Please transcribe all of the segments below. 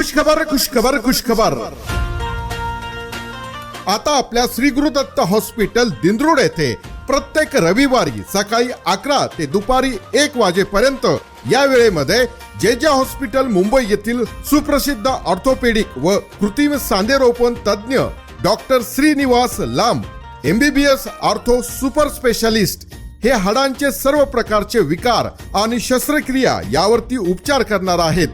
खुशखबर खुशखबर खुशखबर. आता आपल्या श्री गुरुदत्त हॉस्पिटल दिंद्रुड येथे प्रत्येक रविवारी सकाळी अकरा ते दुपारी एक वाजेपर्यंत या वेळेमध्ये जे जे हॉस्पिटल मुंबई येथील सुप्रसिद्ध ऑर्थोपेडिक व कृत्रिम सांधेरोपण तज्ज्ञ डॉक्टर श्रीनिवास लांब एमबीबीएस ऑर्थो सुपर स्पेशालिस्ट हे हाडांचे सर्व प्रकारचे विकार आणि शस्त्रक्रिया यावरती उपचार करणार आहेत.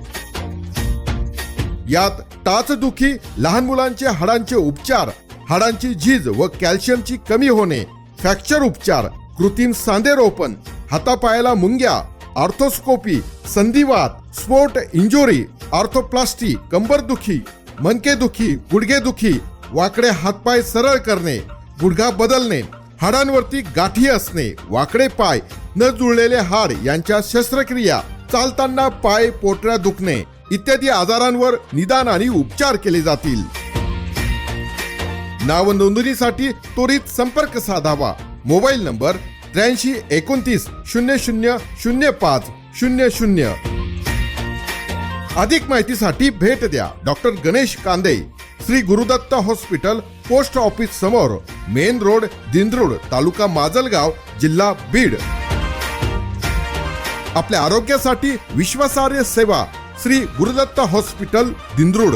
यात टाचदुखी लहान मुलांचे हाडांचे उपचार हाडांची झीज व कॅल्शियमची कमी होणे फ्रॅक्चर उपचार कृत्रिम सांधेरोपण हातापायाला मुंग्या ऑर्थोस्कोपी संधिवात स्पोर्ट इंजुरी ऑर्थोप्लास्टी कंबरदुखी मनकेदुखी गुडघेदुखी वाकडे हातपाय सरळ करणे गुडघा बदलणे हाडांवरती गाठी असणे वाकडे पाय न जुळलेले हाड यांच्या शस्त्रक्रिया चालताना पाय पोटऱ्या दुखणे इत्यादी आजारांवर निदान आणि उपचार केले जातील. नाव नोंदणीसाठी त्वरित संपर्क साधावा. मोबाईल नंबर त्र्याऐंशी एकोणतीस शून्य शून्य शून्य पाच शून्य शून्य. अधिक माहितीसाठी भेट द्या. Doctor Ganesh Kande Shri Gurudatt hospital post office समोर मेन रोड दिंद्रुड तालुका माजलगाव जिल्हा बीड. आपल्या आरोग्यासाठी विश्वासार्ह सेवा श्री गुरुदत्त हॉस्पिटल दिंद्रुड.